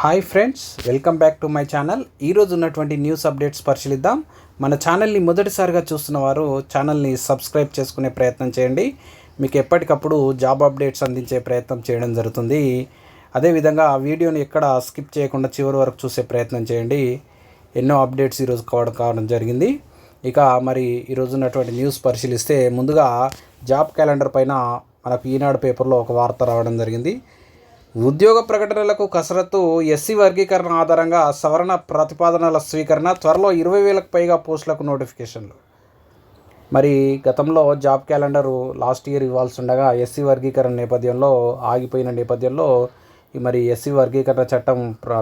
Hi friends welcome back to my channel ఈరోజు ఉన్నటువంటి news updates పరిశీలిద్దాం. మన ఛానల్ని మొదటిసారిగా చూస్తున్న వారు ఛానల్ని సబ్స్క్రైబ్ చేసుకునే ప్రయత్నం చేయండి. మీకు ఎప్పటికప్పుడు జాబ్ అప్డేట్స్ అందించే ప్రయత్నం చేయడం జరుగుతుంది. అదేవిధంగా ఆ వీడియోని ఎక్కడ స్కిప్ చేయకుండా చివరి వరకు చూసే ప్రయత్నం చేయండి. ఎన్నో అప్డేట్స్ ఈరోజు కావడం కావడం జరిగింది. ఇక మరి ఈరోజు ఉన్నటువంటి న్యూస్ పరిశీలిస్తే ముందుగా జాబ్ క్యాలెండర్ పైన మనకు ఈనాడు పేపర్లో ఒక వార్త రావడం జరిగింది. ఉద్యోగ ప్రకటనలకు కసరత్తు ఎస్సీ వర్గీకరణ ఆధారంగా సవరణ ప్రతిపాదనల స్వీకరణ త్వరలో ఇరవై వేలకు పైగా పోస్టులకు నోటిఫికేషన్లు. మరి గతంలో జాబ్ క్యాలెండరు లాస్ట్ ఇయర్ ఇవ్వాల్సి ఉండగా ఎస్సీ వర్గీకరణ నేపథ్యంలో ఆగిపోయిన నేపథ్యంలో ఈ మరి ఎస్సీ వర్గీకరణ చట్టం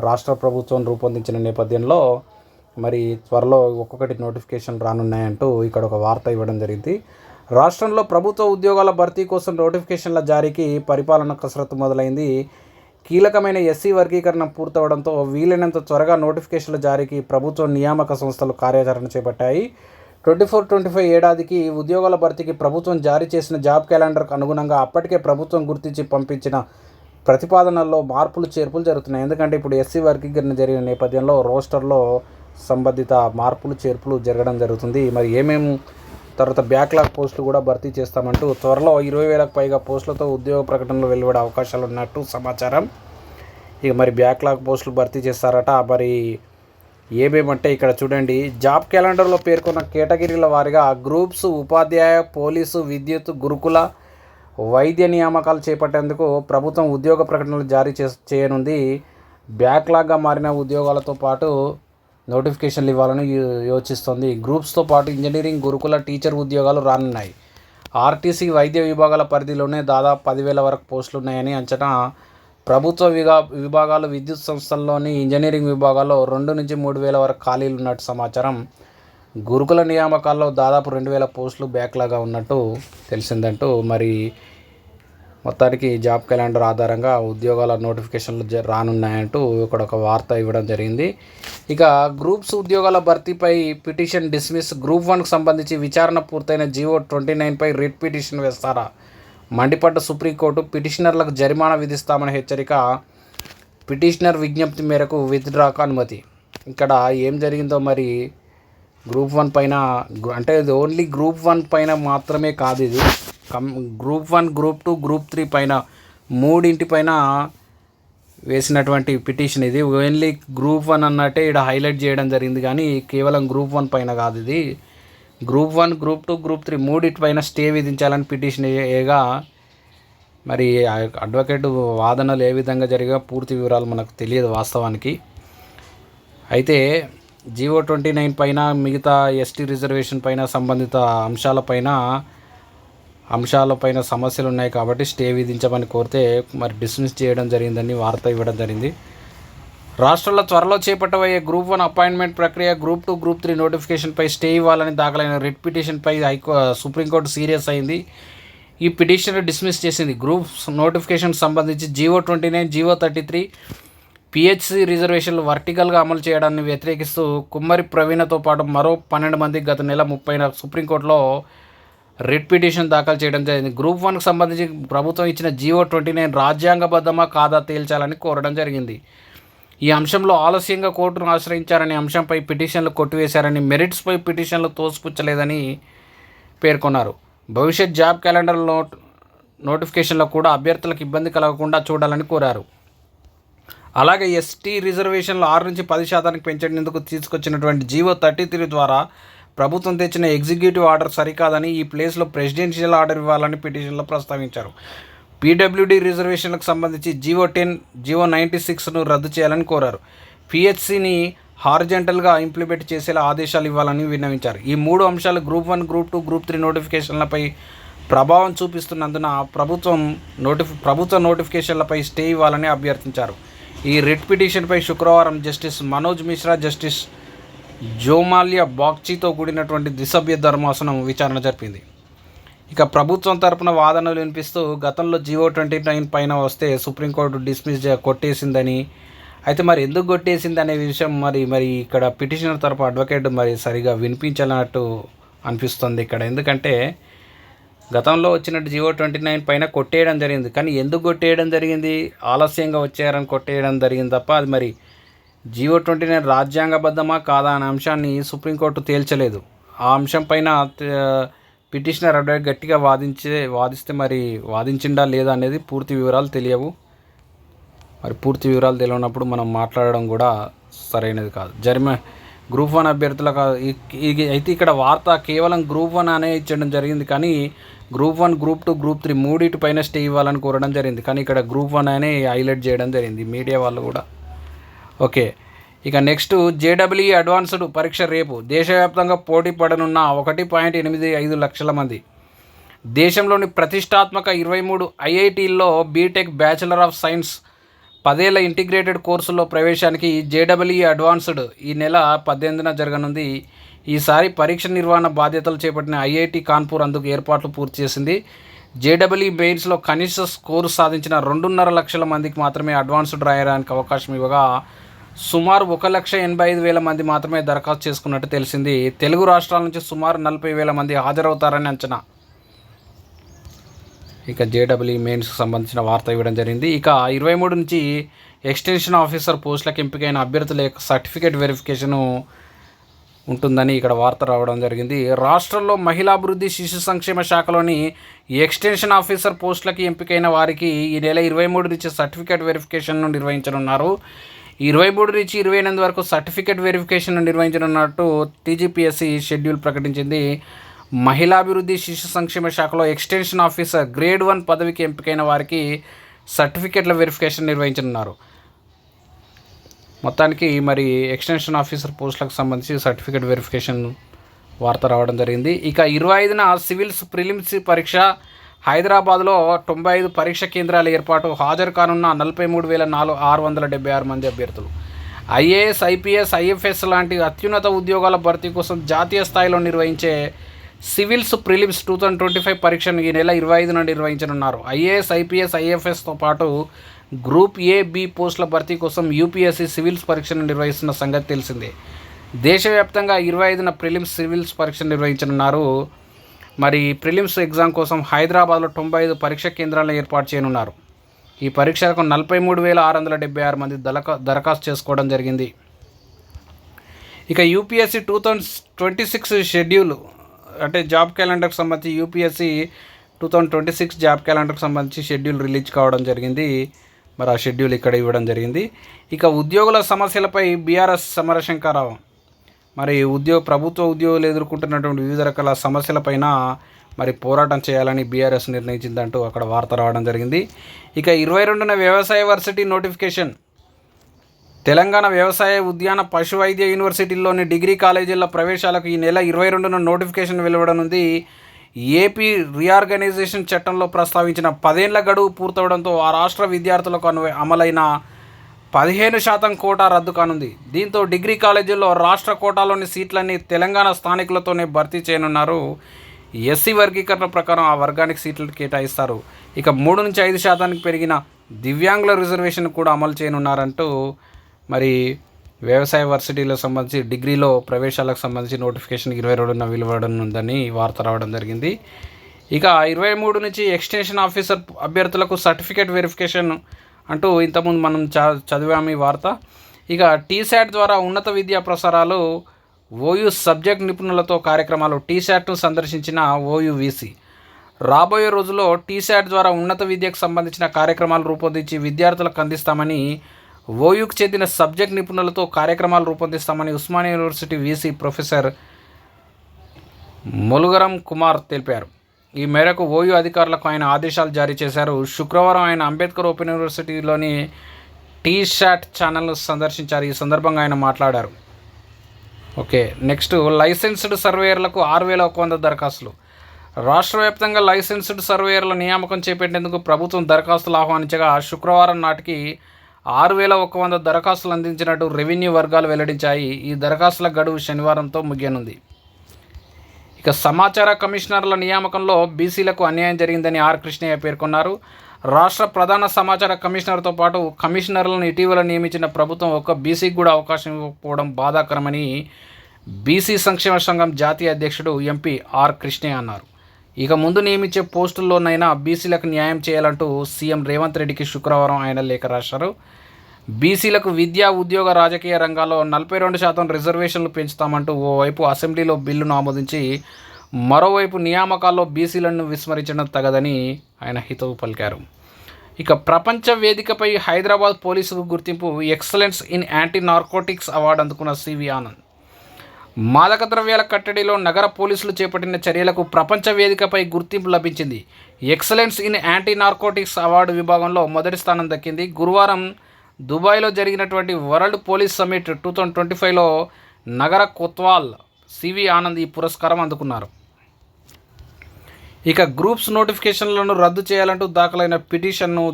రాష్ట్ర ప్రభుత్వం రూపొందించిన నేపథ్యంలో మరి త్వరలో ఒక్కొక్కటి నోటిఫికేషన్ రానున్నాయంటూ ఇక్కడ ఒక వార్త ఇవ్వడం జరిగింది. రాష్ట్రంలో ప్రభుత్వ ఉద్యోగాల భర్తీ కోసం నోటిఫికేషన్ల జారీకి పరిపాలన కసరత్తు మొదలైంది. కీలకమైన ఎస్సీ వర్గీకరణ పూర్తవడంతో వీలైనంత త్వరగా నోటిఫికేషన్ల జారీకి ప్రభుత్వ నియామక సంస్థలు కార్యాచరణ చేపట్టాయి. ట్వంటీ ఫోర్ ట్వంటీ ఫైవ్ ఏడాదికి ఉద్యోగాల భర్తీకి ప్రభుత్వం జారీ చేసిన జాబ్ క్యాలెండర్కు అనుగుణంగా అప్పటికే ప్రభుత్వం గుర్తించి పంపించిన ప్రతిపాదనల్లో మార్పులు చేర్పులు జరుగుతున్నాయి. ఎందుకంటే ఇప్పుడు ఎస్సీ వర్గీకరణ జరిగిన నేపథ్యంలో రోస్టర్లో సంబంధిత మార్పులు చేర్పులు జరగడం జరుగుతుంది. మరి ఏమేమి తర్వాత బ్యాక్లాగ్ పోస్టులు కూడా భర్తీ చేస్తామంటూ త్వరలో ఇరవై వేలకు పైగా పోస్టులతో ఉద్యోగ ప్రకటనలు వెలువడే అవకాశాలు ఉన్నట్టు సమాచారం. ఇక మరి బ్యాక్లాగ్ పోస్టులు భర్తీ చేస్తారట. మరి ఏమేమంటే ఇక్కడ చూడండి. జాబ్ క్యాలెండర్లో పేర్కొన్న కేటగిరీల వారిగా గ్రూప్స్ ఉపాధ్యాయ పోలీసు విద్యుత్ గురుకుల వైద్య నియామకాలు చేపట్టేందుకు ప్రభుత్వం ఉద్యోగ ప్రకటనలు జారీ చే చేయనుంది. బ్యాక్లాగ్గా మారిన ఉద్యోగాలతో పాటు నోటిఫికేషన్లు ఇవ్వాలని యో- యోచిస్తోంది. గ్రూప్స్తో పాటు ఇంజనీరింగ్ గురుకుల టీచర్ ఉద్యోగాలు రానున్నాయి. ఆర్టీసీ వైద్య విభాగాల పరిధిలోనే దాదాపు పదివేల వరకు పోస్టులు ఉన్నాయని అంచనా. ప్రభుత్వ విగా విభాగాలు విద్యుత్ సంస్థల్లోని ఇంజనీరింగ్ విభాగాల్లో రెండు నుంచి మూడు వేల వరకు ఖాళీలు ఉన్నట్టు సమాచారం. గురుకుల నియామకాల్లో దాదాపు రెండు వేల పోస్టులు బ్యాక్లాగా ఉన్నట్టు తెలిసిందంటూ మరి మొత్తానికి జాబ్ క్యాలెండర్ ఆధారంగా ఉద్యోగాల నోటిఫికేషన్లు జ- రానున్నాయంటూ ఇక్కడ ఒక వార్త ఇవ్వడం జరిగింది. ఇక గ్రూప్స్ ఉద్యోగాల భర్తీపై పిటిషన్ డిస్మిస్ గ్రూప్ వన్కు సంబంధించి విచారణ పూర్తయిన జీవో ట్వంటీ నైన్పై రిట్ పిటిషన్ వేస్తారా? మండిపడ్డ సుప్రీంకోర్టు పిటిషనర్లకు జరిమానా విధిస్తామని హెచ్చరిక పిటిషనర్ విజ్ఞప్తి మేరకు విత్డ్రాకు అనుమతి. ఇక్కడ ఏం జరిగిందో మరి గ్రూప్ వన్ పైన అంటే ఇది ఓన్లీ గ్రూప్ వన్ పైన మాత్రమే కాదు ఇది. కం group one group two group three పైన మూడింటి పైన వేసినటువంటి పిటిషన్ ఇది. ఓన్లీ గ్రూప్ వన్ అన్నట్టే ఇక్కడ హైలైట్ చేయడం జరిగింది కానీ కేవలం గ్రూప్ వన్ పైన కాదు ఇది. Group one group two group three మూడింటి పైన స్టే విధించాలని పిటిషన్ ఏగా మరి అడ్వకేట్ వాదనలు ఏ విధంగా జరిగా పూర్తి వివరాలు మనకు తెలియదు వాస్తవానికి. అయితే జీవో ట్వంటీ నైన్ పైన మిగతా ఎస్టీ రిజర్వేషన్ పైన సంబంధిత అంశాలపైన అంశాలపైన సమస్యలు ఉన్నాయి కాబట్టి స్టే విధించమని కోరితే మరి డిస్మిస్ చేయడం జరిగిందని వార్త ఇవ్వడం జరిగింది. రాష్ట్రంలో త్వరలో చేపట్టబోయే గ్రూప్ వన్ అపాయింట్మెంట్ ప్రక్రియ గ్రూప్ టూ గ్రూప్ త్రీ నోటిఫికేషన్పై స్టే ఇవ్వాలని దాఖలైన రిట్ పిటిషన్పై హైకో సుప్రీంకోర్టు సీరియస్ అయింది. ఈ పిటిషన్ డిస్మిస్ చేసింది గ్రూప్ నోటిఫికేషన్ సంబంధించి GO twenty nine GO thirty three PHC రిజర్వేషన్లు వర్టికల్గా అమలు చేయడాన్ని వ్యతిరేకిస్తూ కుమ్మరి ప్రవీణతో పాటు మరో పన్నెండు మంది గత నెల ముప్పైన సుప్రీంకోర్టులో రిట్ పిటిషన్ దాఖలు చేయడం జరిగింది. గ్రూప్ వన్కి సంబంధించి ప్రభుత్వం ఇచ్చిన జీవో ట్వంటీ నైన్ రాజ్యాంగబద్ధమా కాదా తేల్చాలని కోరడం జరిగింది. ఈ అంశంలో ఆలస్యంగా కోర్టును ఆశ్రయించారనే అంశంపై పిటిషన్లు కొట్టివేశారని మెరిట్స్పై పిటిషన్లు తోసిపుచ్చలేదని పేర్కొన్నారు. భవిష్యత్ జాబ్ క్యాలెండర్ నోట్ నోటిఫికేషన్లో కూడా అభ్యర్థులకు ఇబ్బంది కలగకుండా చూడాలని కోరారు. అలాగే ఎస్టీ రిజర్వేషన్లు ఆరు నుంచి పది శాతానికి పెంచేందుకు తీసుకొచ్చినటువంటి జీవో థర్టీ త్రీ ద్వారా ప్రభుత్వం తెచ్చిన ఎగ్జిక్యూటివ్ ఆర్డర్ సరికాదని ఈ ప్లేస్లో ప్రెసిడెన్షియల్ ఆర్డర్ ఇవ్వాలని పిటిషన్లో ప్రస్తావించారు. పీడబ్ల్యూడీ రిజర్వేషన్లకు సంబంధించి జీవో టెన్ జీవో నైంటీ సిక్స్ను రద్దు చేయాలని కోరారు. పిహెచ్సిని హార్జెంటల్గా ఇంప్లిమెంట్ చేసేలా ఆదేశాలు ఇవ్వాలని విన్నవించారు. ఈ మూడు అంశాలు group one group two group three నోటిఫికేషన్లపై ప్రభావం చూపిస్తున్నందున ప్రభుత్వం నోటిఫి ప్రభుత్వ నోటిఫికేషన్లపై స్టే ఇవ్వాలని అభ్యర్థించారు. ఈ రిట్ పిటిషన్పై శుక్రవారం జస్టిస్ మనోజ్ మిశ్రా జస్టిస్ జోమాలియా బాగ్చీతో కూడినటువంటి ద్విసభ్య ధర్మాసనం విచారణ జరిపింది. ఇక ప్రభుత్వం తరపున వాదనలు వినిపిస్తూ గతంలో జియో ట్వంటీ నైన్ పైన వస్తే సుప్రీంకోర్టు డిస్మిస్ కొట్టేసిందని అయితే మరి ఎందుకు కొట్టేసింది అనే విషయం మరి మరి ఇక్కడ పిటిషనర్ తరపు అడ్వకేట్ మరి సరిగా వినిపించాలన్నట్టు అనిపిస్తుంది ఇక్కడ. ఎందుకంటే గతంలో వచ్చినట్టు జియో ట్వంటీ నైన్ పైన కొట్టేయడం జరిగింది. కానీ ఎందుకు కొట్టేయడం జరిగింది? ఆలస్యంగా వచ్చారని కొట్టేయడం జరిగింది తప్ప అది మరి జియో ట్వంటీ నైన్ రాజ్యాంగబద్ధమా కాదా అనే అంశాన్ని సుప్రీంకోర్టు తేల్చలేదు. ఆ అంశం పైన పిటిషనర్ అడ్వకేట్ గట్టిగా వాదించే వాదిస్తే మరి వాదించిండా లేదా అనేది పూర్తి వివరాలు తెలియవు. మరి పూర్తి వివరాలు తెలియనప్పుడు మనం మాట్లాడడం కూడా సరైనది కాదు. జరిమ గ్రూప్ వన్ అభ్యర్థులకు అయితే ఇక్కడ వార్త కేవలం గ్రూప్ వన్ అనే ఇచ్చడం జరిగింది కానీ group one group two group three మూడింటి పైన స్టే ఇవ్వాలని కోరడం జరిగింది. కానీ ఇక్కడ గ్రూప్ వన్ అనే హైలైట్ చేయడం జరిగింది. మీడియా వాళ్ళు కూడా. ఓకే. ఇక నెక్స్ట్ జేడబ్ల్యూ అడ్వాన్స్డ్ పరీక్ష రేపు. దేశవ్యాప్తంగా పోటీ పడనున్న ఒకటి పాయింట్ ఎనిమిది ఐదు లక్షల మంది. దేశంలోని ప్రతిష్టాత్మక ఇరవై మూడు ఐఐటీల్లో బీటెక్ బ్యాచిలర్ ఆఫ్ సైన్స్ పదేళ్ళ ఇంటిగ్రేటెడ్ కోర్సులో ప్రవేశానికి జేడబ్ల్యూ అడ్వాన్స్డ్ ఈ నెల పద్దెనిమిదిన జరగనుంది. ఈసారి పరీక్ష నిర్వహణ బాధ్యతలు చేపట్టిన ఐఐటి కాన్పూర్ అందుకు ఏర్పాట్లు పూర్తి చేసింది. జేడబ్ల్యూ మెయిన్స్లో కనీస స్కోరు సాధించిన రెండున్నర లక్షల మందికి మాత్రమే అడ్వాన్స్డ్ రాయడానికి అవకాశం ఇవ్వగా సుమారు ఒక లక్ష ఎనభై ఐదు వేల మంది మాత్రమే దరఖాస్తు చేసుకున్నట్టు తెలిసింది. తెలుగు రాష్ట్రాల నుంచి సుమారు నలభై వేల మంది హాజరవుతారని అంచనా. ఇక జేడబ్ల్యూ మెయిన్స్కి సంబంధించిన వార్త ఇవ్వడం జరిగింది. ఇక ఇరవై మూడు నుంచి ఎక్స్టెన్షన్ ఆఫీసర్ పోస్టులకు ఎంపికైన అభ్యర్థుల యొక్క సర్టిఫికేట్ వెరిఫికేషను ఉంటుందని ఇక్కడ వార్త రావడం జరిగింది. రాష్ట్రంలో మహిళాభివృద్ధి శిశు సంక్షేమ శాఖలోని ఎక్స్టెన్షన్ ఆఫీసర్ పోస్టులకి ఎంపికైన వారికి ఈ నెల ఇరవై మూడు నుంచి సర్టిఫికేట్ వెరిఫికేషన్ను నిర్వహించనున్నారు. ఇరవై మూడు నుంచి ఇరవై ఎనిమిది వరకు సర్టిఫికేట్ వెరిఫికేషన్ నిర్వహించనున్నట్టు టీజీపీఎస్సీ షెడ్యూల్ ప్రకటించింది. మహిళాభివృద్ధి శిశు సంక్షేమ శాఖలో ఎక్స్టెన్షన్ ఆఫీసర్ గ్రేడ్ వన్ పదవికి ఎంపికైన వారికి సర్టిఫికేట్ల వెరిఫికేషన్ నిర్వహించనున్నారు. మొత్తానికి మరి ఎక్స్టెన్షన్ ఆఫీసర్ పోస్టులకు సంబంధించి సర్టిఫికేట్ వెరిఫికేషన్ వార్త రావడం జరిగింది. ఇక ఇరవై ఐదున సివిల్స్ ప్రిలిమ్స్ పరీక్ష హైదరాబాద్లో తొంభై ఐదు పరీక్ష కేంద్రాల ఏర్పాటు హాజరు కానున్న నలభై మూడు వేల నాలుగు ఆరు వందల డెబ్బై ఆరు మంది అభ్యర్థులు. ఐఏఎస్ ఐపీఎస్ ఐఎఫ్ఎస్ లాంటి అత్యున్నత ఉద్యోగాల భర్తీ కోసం జాతీయ స్థాయిలో నిర్వహించే civils prelims two thousand twenty five పరీక్షను ఈ నెల ఇరవై ఐదున నిర్వహించనున్నారు. ఐఏఎస్ ఐపీఎస్ ఐఎఫ్ఎస్తో పాటు గ్రూప్ ఏ బి పోస్టుల భర్తీ కోసం యూపీఎస్సీ సివిల్స్ పరీక్షను నిర్వహిస్తున్న సంగతి తెలిసిందే. దేశవ్యాప్తంగా ఇరవై ఐదున ప్రిలిమ్స్ సివిల్స్ పరీక్ష నిర్వహించనున్నారు మరి ప్రిలిమ్స్ ఎగ్జామ్ కోసం హైదరాబాద్లో తొంభై ఐదు పరీక్ష కేంద్రాలను ఏర్పాటు చేయనున్నారు. ఈ పరీక్షలకు నలభై మూడు వేల ఆరు వందల డెబ్బై ఆరు మంది దలక దరఖాస్తు చేసుకోవడం జరిగింది. ఇక UPSC two thousand twenty six schedule అంటే జాబ్ క్యాలెండర్కి సంబంధించి UPSC two thousand twenty six job క్యాలెండర్కి సంబంధించి షెడ్యూల్ రిలీజ్ కావడం జరిగింది. మరి ఆ షెడ్యూల్ ఇక్కడ ఇవ్వడం జరిగింది. ఇక ఉద్యోగుల సమస్యలపై బీఆర్ఎస్ సమరశంకరావు మరి ఉద్యోగ ప్రభుత్వ ఉద్యోగులు ఎదుర్కొంటున్నటువంటి వివిధ రకాల సమస్యలపైన మరి పోరాటం చేయాలని బీఆర్ఎస్ నిర్ణయించిందంటూ అక్కడ వార్త రావడం జరిగింది. ఇక ఇరవై రెండున వ్యవసాయ వర్సిటీ నోటిఫికేషన్. తెలంగాణ వ్యవసాయ ఉద్యాన పశు వైద్య యూనివర్సిటీల్లోని డిగ్రీ కాలేజీల ప్రవేశాలకు ఈ నెల ఇరవై రెండున నోటిఫికేషన్ వెలువడనుంది. ఏపీ రీఆర్గనైజేషన్ చట్టంలో ప్రస్తావించిన పదేళ్ళ గడువు పూర్తవడంతో ఆ రాష్ట్ర విద్యార్థులకు అను అమలైన పదిహేను శాతం కోటా రద్దు కానుంది. దీంతో డిగ్రీ కాలేజీల్లో రాష్ట్ర కోటాలోని సీట్లన్నీ తెలంగాణ స్థానికులతోనే భర్తీ చేయనున్నారు. ఎస్సీ వర్గీకరణ ప్రకారం ఆ వర్గానికి సీట్లు కేటాయిస్తారు. ఇక మూడు నుంచి ఐదు శాతానికి పెరిగిన దివ్యాంగుల రిజర్వేషన్ కూడా అమలు చేయనున్నారంటూ మరి వ్యవసాయ వర్సిటీలకు సంబంధించి డిగ్రీలో ప్రవేశాలకు సంబంధించి నోటిఫికేషన్ ఇరవై రెండున వెలువడనుందని వార్త రావడం జరిగింది. ఇక ఇరవై మూడు నుంచి ఎక్స్టెన్షన్ ఆఫీసర్ అభ్యర్థులకు సర్టిఫికేట్ వెరిఫికేషన్ అంటూ ఇంతకుముందు మనం చ చదివాము ఈ వార్త. ఇక టీశాట్ ద్వారా ఉన్నత విద్యా ప్రసారాలు ఓయూ సబ్జెక్ట్ నిపుణులతో కార్యక్రమాలు టీశాట్ను సందర్శించిన ఓయూవీసీ రాబోయే రోజుల్లో టీశాట్ ద్వారా ఉన్నత విద్యకు సంబంధించిన కార్యక్రమాలు రూపొందించి విద్యార్థులకు అందిస్తామని ఓయూకు చెందిన సబ్జెక్ట్ నిపుణులతో కార్యక్రమాలు రూపొందిస్తామని Osmania university VC professor Molugaram Kumar తెలిపారు. ఈ మేరకు ఓయూ అధికారులకు ఆయన ఆదేశాలు జారీ చేశారు. శుక్రవారం ఆయన అంబేద్కర్ ఓపెన్ యూనివర్సిటీలోని టీ షాట్ ఛానల్ను సందర్శించారు. ఈ సందర్భంగా ఆయన మాట్లాడారు. Okay next. లైసెన్స్డ్ సర్వేయర్లకు ఆరు వేల ఒక వంద దరఖాస్తులు. రాష్ట్ర వ్యాప్తంగా లైసెన్స్డ్ సర్వేయర్ల నియామకం చేపట్టేందుకు ప్రభుత్వం దరఖాస్తులు ఆహ్వానించగా శుక్రవారం నాటికి ఆరు వేల ఒక వంద దరఖాస్తులు అందించినట్టు రెవెన్యూ వర్గాలు వెల్లడించాయి. ఈ దరఖాస్తుల గడువు శనివారంతో ముగియనుంది. ఇక సమాచార కమిషనర్ల నియామకంలో బీసీలకు అన్యాయం జరిగిందని ఆర్ కృష్ణయ్య పేర్కొన్నారు. రాష్ట్ర ప్రధాన సమాచార కమిషనర్తో పాటు కమిషనర్లను ఇటీవల నియమించిన ప్రభుత్వం ఒక బీసీకి కూడా అవకాశం ఇవ్వకపోవడం బాధాకరమని బీసీ సంక్షేమ సంఘం జాతీయ అధ్యక్షుడు ఎంపీ ఆర్ కృష్ణయ్య అన్నారు. ఇక ముందు నియమించే పోస్టుల్లోనైనా బీసీలకు న్యాయం చేయాలంటూ సీఎం రేవంత్ రెడ్డికి శుక్రవారం ఆయన లేఖ రాశారు. బీసీలకు విద్యా ఉద్యోగ రాజకీయ రంగాల్లో నలభై రెండు శాతం రిజర్వేషన్లు పెంచుతామంటూ ఓవైపు అసెంబ్లీలో బిల్లును ఆమోదించి మరోవైపు నియామకాల్లో బీసీలను విస్మరించడం తగదని ఆయన హితవు పలికారు. ఇక ప్రపంచ వేదికపై హైదరాబాద్ పోలీసుకు గుర్తింపు excellence in anti narcotics award అందుకున్న సివి ఆనంద్. మాదక ద్రవ్యాల కట్టడిలో నగర పోలీసులు చేపట్టిన చర్యలకు ప్రపంచ వేదికపై గుర్తింపు లభించింది. Excellence in anti narcotics award విభాగంలో మొదటి స్థానం దక్కింది. గురువారం దుబాయ్లో జరిగినటువంటి world police summit two thousand twenty ఫైవ్లో నగర కొత్వాల్ సివి ఆనంద్ ఈ పురస్కారం అందుకున్నారు. ఇక గ్రూప్స్ నోటిఫికేషన్లను రద్దు చేయాలంటూ దాఖలైన పిటిషన్ను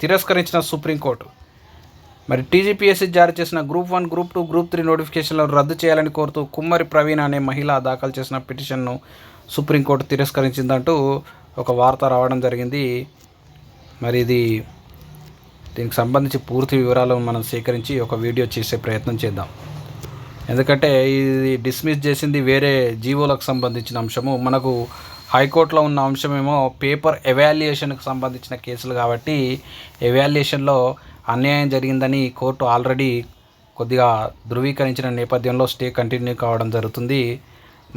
తిరస్కరించిన సుప్రీంకోర్టు. మరి టీజీపీఎస్సీ జారీ చేసిన group one group two group three నోటిఫికేషన్లను రద్దు చేయాలని కోరుతూ కుమ్మరి ప్రవీణ్ అనే మహిళ దాఖలు చేసిన పిటిషన్ను సుప్రీంకోర్టు తిరస్కరించిందంటూ ఒక వార్త రావడం జరిగింది. మరి ఇది దీనికి సంబంధించి పూర్తి వివరాలు మనం సేకరించి ఒక వీడియో చేసే ప్రయత్నం చేద్దాం. ఎందుకంటే ఇది డిస్మిస్ చేసింది వేరే జీవోలకు సంబంధించిన అంశము. మనకు హైకోర్టులో ఉన్న అంశమేమో పేపర్ ఎవాల్యుయేషన్కి సంబంధించిన కేసులు కాబట్టి ఎవాల్యుయేషన్లో అన్యాయం జరిగిందని కోర్టు ఆల్రెడీ కొద్దిగా ధృవీకరించిన నేపథ్యంలో స్టే కంటిన్యూ కావడం జరుగుతుంది.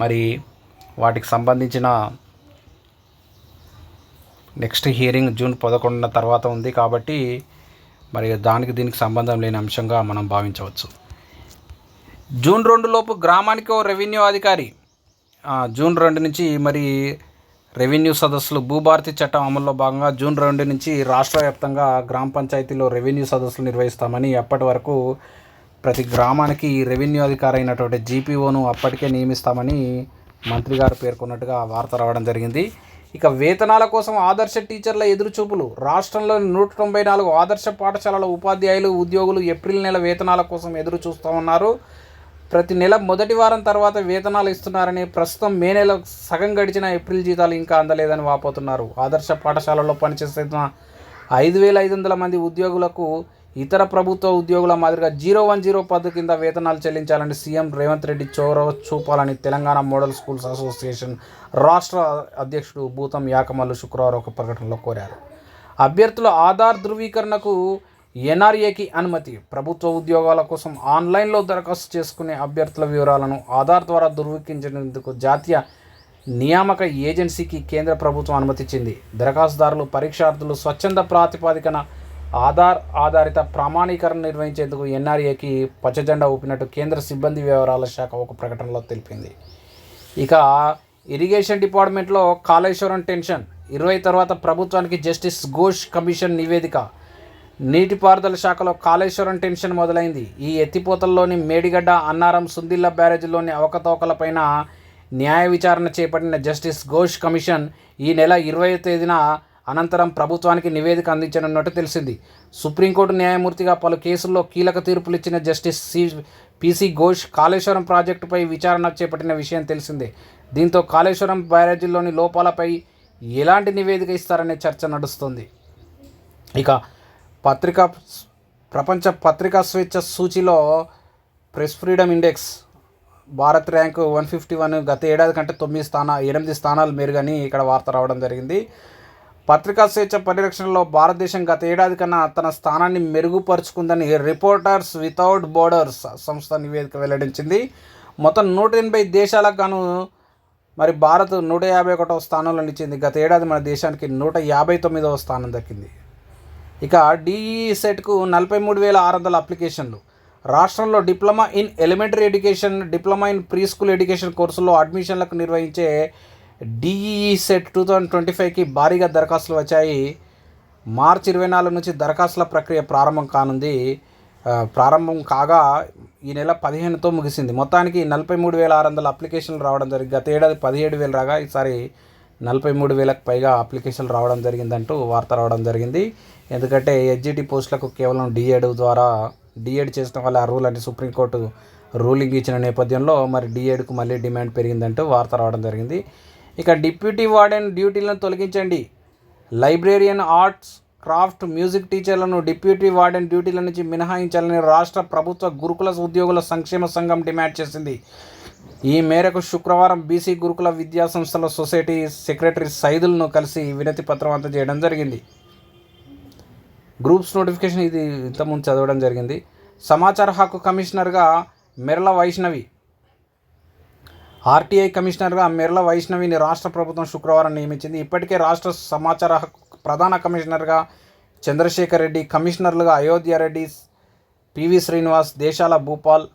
మరి వాటికి సంబంధించిన నెక్స్ట్ హియరింగ్ జూన్ పదకొండున తర్వాత ఉంది కాబట్టి మరి దానికి దీనికి సంబంధం లేని అంశంగా మనం భావించవచ్చు. జూన్ రెండు లోపు గ్రామానికి ఓ రెవెన్యూ అధికారి జూన్ రెండు నుంచి మరి రెవెన్యూ సదస్సులు భూభారతి చట్టం అమల్లో భాగంగా జూన్ రెండు నుంచి రాష్ట్ర వ్యాప్తంగా గ్రామ పంచాయతీలో రెవెన్యూ సదస్సులు నిర్వహిస్తామని అప్పటి వరకు ప్రతి గ్రామానికి రెవెన్యూ అధికారి అయినటువంటి జీపీఓను అప్పటికే నియమిస్తామని మంత్రి గారు పేర్కొన్నట్టుగా వార్త రావడం జరిగింది. ఇక వేతనాల కోసం ఆదర్శ టీచర్ల ఎదురుచూపులు. రాష్ట్రంలోని నూట తొంభై నాలుగు ఆదర్శ పాఠశాలల ఉపాధ్యాయులు ఉద్యోగులు ఏప్రిల్ నెల వేతనాల కోసం ఎదురు చూస్తామన్నారు ప్రతి నెల మొదటి వారం తర్వాత వేతనాలు ఇస్తున్నారని ప్రస్తుతం మే నెల సగం గడిచిన ఏప్రిల్ జీతాలు ఇంకా అందలేదని వాపోతున్నారు. ఆదర్శ పాఠశాలలో పనిచేస్తున్న ఐదు వేల ఐదు వందల మంది ఉద్యోగులకు ఇతర ప్రభుత్వ ఉద్యోగుల మాదిరిగా జీరో వన్ జీరో పద్ధతి కింద వేతనాలు చెల్లించాలని సీఎం రేవంత్ రెడ్డి చొరవ చూపాలని తెలంగాణ మోడల్ స్కూల్స్ అసోసియేషన్ రాష్ట్ర అధ్యక్షుడు భూతం యాకమల్లు శుక్రవారం ఒక ప్రకటనలో కోరారు. అభ్యర్థుల ఆధార్ ధృవీకరణకు ఎన్ఆర్ఏకి అనుమతి ప్రభుత్వ ఉద్యోగాల కోసం ఆన్లైన్లో దరఖాస్తు చేసుకునే అభ్యర్థుల వివరాలను ఆధార్ ద్వారా ధృవీకరించేందుకు జాతీయ నియామక ఏజెన్సీకి కేంద్ర ప్రభుత్వం అనుమతిచ్చింది. దరఖాస్తుదారులు పరీక్షార్థులు స్వచ్ఛంద ప్రాతిపాదికన ఆధార్ ఆధారిత ప్రామాణీకరణ నిర్వహించేందుకు ఎన్ఆర్ఏకి పచ్చజెండా ఊపినట్టు కేంద్ర సిబ్బంది వ్యవహారాల శాఖ ఒక ప్రకటనలో తెలిపింది. ఇక ఇరిగేషన్ డిపార్ట్మెంట్లో కాళేశ్వరం టెన్షన్. ఇరవై తర్వాత ప్రభుత్వానికి జస్టిస్ ఘోష్ కమిషన్ నివేదిక. నీటిపారుదల శాఖలో కాళేశ్వరం టెన్షన్ మొదలైంది. ఈ ఎత్తిపోతల్లోని మేడిగడ్డ అన్నారం సుందిల్ల బ్యారేజీలోని అవకతవకలపైన న్యాయ విచారణ చేపట్టిన జస్టిస్ ఘోష్ కమిషన్ ఈ నెల ఇరవై తేదీన అనంతరం ప్రభుత్వానికి నివేదిక అందించనున్నట్టు తెలిసింది. సుప్రీంకోర్టు న్యాయమూర్తిగా పలు కేసుల్లో కీలక తీర్పులు ఇచ్చిన justice C PC Ghosh Kaleshwaram ప్రాజెక్టుపై విచారణ చేపట్టిన విషయం తెలిసిందే. దీంతో కాళేశ్వరం బ్యారేజీలోని లోపాలపై ఎలాంటి నివేదిక ఇస్తారనే చర్చ నడుస్తుంది. ఇక పత్రికా ప్రపంచ పత్రికా స్వేచ్ఛ సూచిలో press freedom index Bharat rank one fifty one గత ఏడాది కంటే తొమ్మిది స్థానా ఎనిమిది స్థానాలు మెరుగని ఇక్కడ వార్త రావడం జరిగింది. పత్రికా స్వేచ్ఛ పరిరక్షణలో భారతదేశం గత ఏడాది కన్నా తన స్థానాన్ని మెరుగుపరుచుకుందని రిపోర్టర్స్ వితౌట్ బోర్డర్స్ సంస్థ నివేదిక వెల్లడించింది. మొత్తం నూట ఎనభై దేశాలకు గాను మరి భారత్ నూట యాభై ఒకటవ స్థానంలో నిలిచింది. గత ఏడాది మన దేశానికి నూట యాభై తొమ్మిదవ స్థానం దక్కింది. ఇక డిఈ సెట్కు నలభై మూడు వేల ఆరు వందల అప్లికేషన్లు. రాష్ట్రంలో diploma in elementary education diploma in pre school education కోర్సుల్లో అడ్మిషన్లకు నిర్వహించే DEE set two thousand twenty ఫైవ్కి భారీగా దరఖాస్తులు వచ్చాయి. మార్చి ఇరవై నాలుగు నుంచి దరఖాస్తుల ప్రక్రియ ప్రారంభం కానుంది. ప్రారంభం కాగా ఈ నెల పదిహేనుతో ముగిసింది. మొత్తానికి నలభై మూడు వేల ఆరు వందల అప్లికేషన్లు రావడం జరిగింది. గత ఏడాది పదిహేడు వేలు రాగా ఈసారి నలభై మూడు వేలకు పైగా అప్లికేషన్లు రావడం జరిగిందంటూ వార్త రావడం జరిగింది. ఎందుకంటే హెచ్జిటి పోస్టులకు కేవలం డిఎడ్ ద్వారా డిఎడ్ చేసిన వాళ్ళ అంటే సుప్రీంకోర్టు రూలింగ్ ఇచ్చిన నేపథ్యంలో మరి డిఎడ్కు మళ్ళీ డిమాండ్ పెరిగిందంటూ వార్త రావడం జరిగింది. ఇక డిప్యూటీ వార్డెన్ డ్యూటీలను తొలగించండి. లైబ్రేరియన్ ఆర్ట్స్ క్రాఫ్ట్ మ్యూజిక్ టీచర్లను డిప్యూటీ వార్డెన్ డ్యూటీల నుంచి మినహాయించాలని రాష్ట్ర ప్రభుత్వ గురుకుల ఉద్యోగుల సంక్షేమ సంఘం డిమాండ్ చేసింది. ఈ మేరకు శుక్రవారం బీసీ గురుకుల విద్యా సంస్థల సొసైటీ సెక్రటరీ సైదులను కలిసి వినతి పత్రం అందజేయడం జరిగింది. గ్రూప్స్ నోటిఫికేషన్ ఇది ఇంతకుముందు చదవడం జరిగింది. సమాచార హక్కు కమిషనర్గా మెర్ల వైష్ణవి ఆర్టీఐ కమిషనర్గా మెర్ల వైష్ణవిని రాష్ట్ర ప్రభుత్వం శుక్రవారం నియమించింది. ఇప్పటికే రాష్ట్ర సమాచార హక్కు ప్రధాన కమిషనర్గా చంద్రశేఖర్ రెడ్డి కమిషనర్లుగా అయోధ్య రెడ్డి పివి శ్రీనివాస్ దేశాల భూపాల్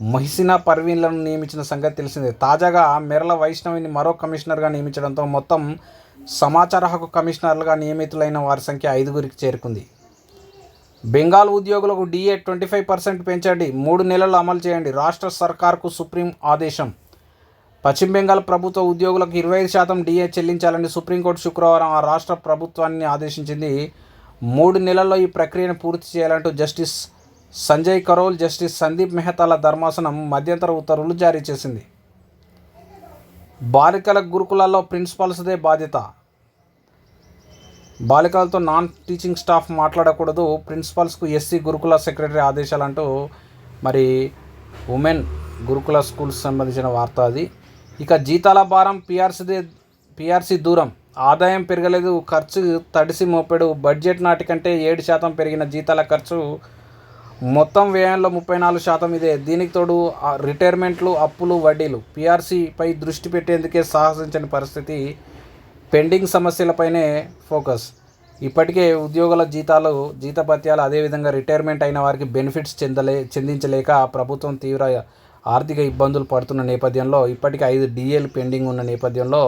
మహిసినా పర్వీన్లను నియమించిన సంగతి తెలిసిందే. తాజాగా మెరల వైష్ణవిని మరో కమిషనర్గా నియమించడంతో మొత్తం సమాచార హక్కు కమిషనర్లుగా నియమితులైన వారి సంఖ్య ఐదుగురికి చేరుకుంది. బెంగాల్ ఉద్యోగులకు డిఏ ట్వంటీ ఫైవ్ పర్సెంట్ పెంచండి. మూడు నెలలు అమలు చేయండి. రాష్ట్ర సర్కార్కు సుప్రీం ఆదేశం. పశ్చిమ బెంగాల్ ప్రభుత్వ ఉద్యోగులకు ఇరవై ఐదు శాతం డిఏ చెల్లించాలని సుప్రీంకోర్టు శుక్రవారం ఆ రాష్ట్ర ప్రభుత్వాన్ని ఆదేశించింది. మూడు నెలల్లో ఈ ప్రక్రియను పూర్తి చేయాలంటూ జస్టిస్ సంజయ్ కరోల్ జస్టిస్ సందీప్ మెహతాల ధర్మాసనం మధ్యంతర ఉత్తర్వులు జారీ చేసింది. బాలికల గురుకులాల్లో ప్రిన్సిపాల్స్దే బాధ్యత. బాలికలతో నాన్ టీచింగ్ స్టాఫ్ మాట్లాడకూడదు. ప్రిన్సిపాల్స్కు ఎస్సీ గురుకుల సెక్రటరీ ఆదేశాలంటూ మరి ఉమెన్ గురుకుల స్కూల్స్ సంబంధించిన వార్త అది. ఇక జీతాల భారం పిఆర్సీదే పిఆర్సీ దూరం. ఆదాయం పెరగలేదు ఖర్చు తడిసి మోపెడు. బడ్జెట్ నాటికంటే ఏడు శాతం పెరిగిన జీతాల ఖర్చు మొత్తం వ్యయంలో ముప్పై నాలుగు శాతం ఇదే. దీనికి తోడు రిటైర్మెంట్లు అప్పులు వడ్డీలు. పిఆర్సీపై దృష్టి పెట్టేందుకే సాహసించని పరిస్థితి పెండింగ్ సమస్యలపైనే ఫోకస్. ఇప్పటికే ఉద్యోగుల జీతాలు జీతభత్యాలు అదేవిధంగా రిటైర్మెంట్ అయిన వారికి బెనిఫిట్స్ చెందలే చెందించలేక ప్రభుత్వం తీవ్ర ఆర్థిక ఇబ్బందులు పడుతున్న నేపథ్యంలో ఇప్పటికే ఐదు డిఏలు పెండింగ్ ఉన్న నేపథ్యంలో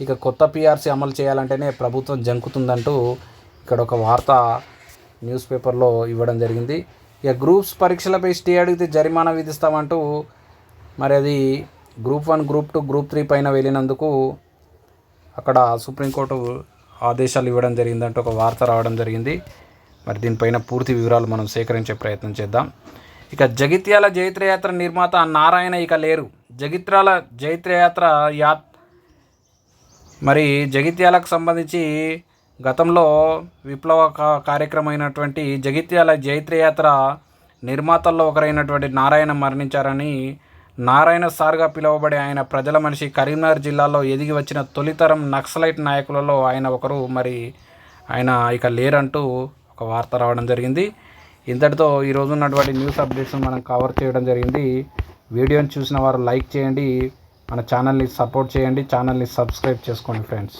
ఇక కొత్త పిఆర్సీ అమలు చేయాలంటేనే ప్రభుత్వం జంకుతుందంటూ ఇక్కడ ఒక వార్త న్యూస్ పేపర్లో ఇవ్వడం జరిగింది. ఇక గ్రూప్స్ పరీక్షలపై స్టే అడిగితే జరిమానా విధిస్తామంటూ మరి అది group one group two group three పైన వెళ్ళినందుకు అక్కడ సుప్రీంకోర్టు ఆదేశాలు ఇవ్వడం జరిగిందంటే ఒక వార్త రావడం జరిగింది. మరి దీనిపైన పూర్తి వివరాలు మనం సేకరించే ప్రయత్నం చేద్దాం. ఇక జగిత్యాల జైత్రయాత్ర నిర్మాత నారాయణ ఇక లేరు. జగిత్రాల జైత్రయాత్ర యా మరి జగిత్యాలకు సంబంధించి గతంలో విప్లవ కార్యక్రమం అయినటువంటి జగిత్యాల జైత్రయాత్ర నిర్మాతల్లో ఒకరైనటువంటి నారాయణ మరణించారని నారాయణ సార్గా పిలువబడే ఆయన ప్రజల మనిషి కరీంనగర్ జిల్లాలో ఎదిగి వచ్చిన తొలితరం నక్సలైట్ నాయకులలో ఆయన ఒకరు. మరి ఆయన ఇక లేరంటూ ఒక వార్త రావడం జరిగింది. ఇంతటితో ఈరోజు ఉన్నటువంటి న్యూస్ అప్డేట్స్ మనం కవర్ చేయడం జరిగింది. వీడియోని చూసిన వారు లైక్ చేయండి. మన ఛానల్ని సపోర్ట్ చేయండి. ఛానల్ని సబ్స్క్రైబ్ చేసుకోండి ఫ్రెండ్స్.